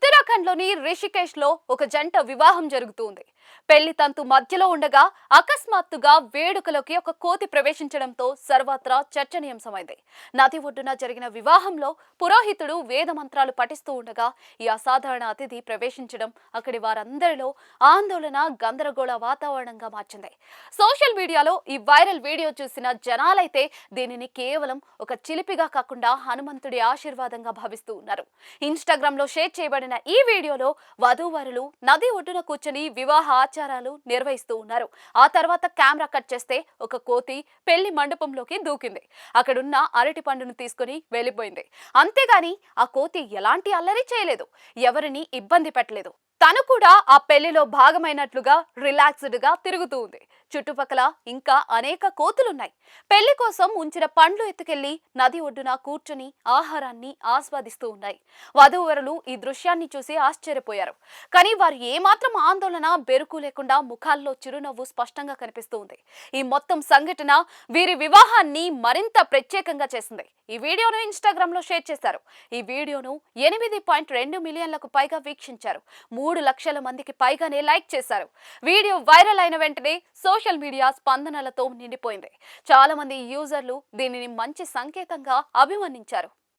ഉത്തരം ఉత్తరాఖండ్లోని రిషికేష్లో ఒక జంట వివాహం జరుగుతుంది. పెళ్ళి తంతు మధ్యలో ఉండగా అకస్మాత్తుగా వేడుకలోకి ఒక కోతి ప్రవేశించడంతో సర్వత్రా చర్చనీయాంశమైంది. నది ఒడ్డున జరిగిన వివాహంలో పురోహితుడు వేద మంత్రాలు పఠిస్తూ ఉండగా ఈ అసాధారణ అతిథి ప్రవేశించడం అక్కడి వారందరిలో ఆందోళన గందరగోళ వాతావరణంగా మార్చింది. సోషల్ మీడియాలో ఈ వైరల్ వీడియో చూసిన జనాలైతే దీనిని కేవలం ఒక చిలిపిగా కాకుండా హనుమంతుడి ఆశీర్వాదంగా భావిస్తూ ఉన్నారు. ఇన్స్టాగ్రామ్లో షేర్ చేయబడిన ఈ వీడియోలో వధూవరులు నది ఒడ్డున కూర్చొని వివాహ ఆచారాలు నిర్వహిస్తూ ఉన్నారు. ఆ తర్వాత కెమెరా కట్ చేస్తే ఒక కోతి పెళ్ళి మండపంలోకి దూకింది. అక్కడున్న అరటి పండును తీసుకుని వెళ్ళిపోయింది. అంతేగాని ఆ కోతి ఎలాంటి అల్లరి చేయలేదు. ఎవరిని ఇబ్బంది పెట్టలేదు. తను కూడా ఆ పెళ్ళిలో భాగమైనట్లుగా రిలాక్స్డ్గా తిరుగుతూ ఉంది. చుట్టుపక్కల ఇంకా అనేక కోతులున్నాయి. పెళ్ళి కోసం ఉంచిన పండ్లు ఎత్తుకెళ్ళి నది ఒడ్డున కూర్చుని ఆహారాన్ని ఆస్వాదిస్తూ ఉన్నాయి. వధూవరులు ఈ దృశ్యాన్ని చూసి ఆశ్చర్యపోయారు. కానీ వారు ఏమాత్రం ఆందోళన బెరుకు లేకుండా ముఖాల్లో చిరునవ్వు స్పష్టంగా కనిపిస్తూ ఉంది. ఈ మొత్తం సంఘటన వీరి వివాహాన్ని మరింత ప్రత్యేకంగా చేసింది. ఈ వీడియోను ఇన్స్టాగ్రామ్లో షేర్ చేశారు. ఈ వీడియోను ఎనిమిది పాయింట్ రెండు మిలియన్లకు పైగా వీక్షించారు. మూడు లక్షల మందికి పైగానే లైక్ చేశారు. వీడియో వైరల్ అయిన వెంటనే సోషల్ మీడియా స్పందనలతో నిండిపోయింది. చాలా మంది యూజర్లు దీనిని మంచి సంకేతంగా అభివర్ణించారు.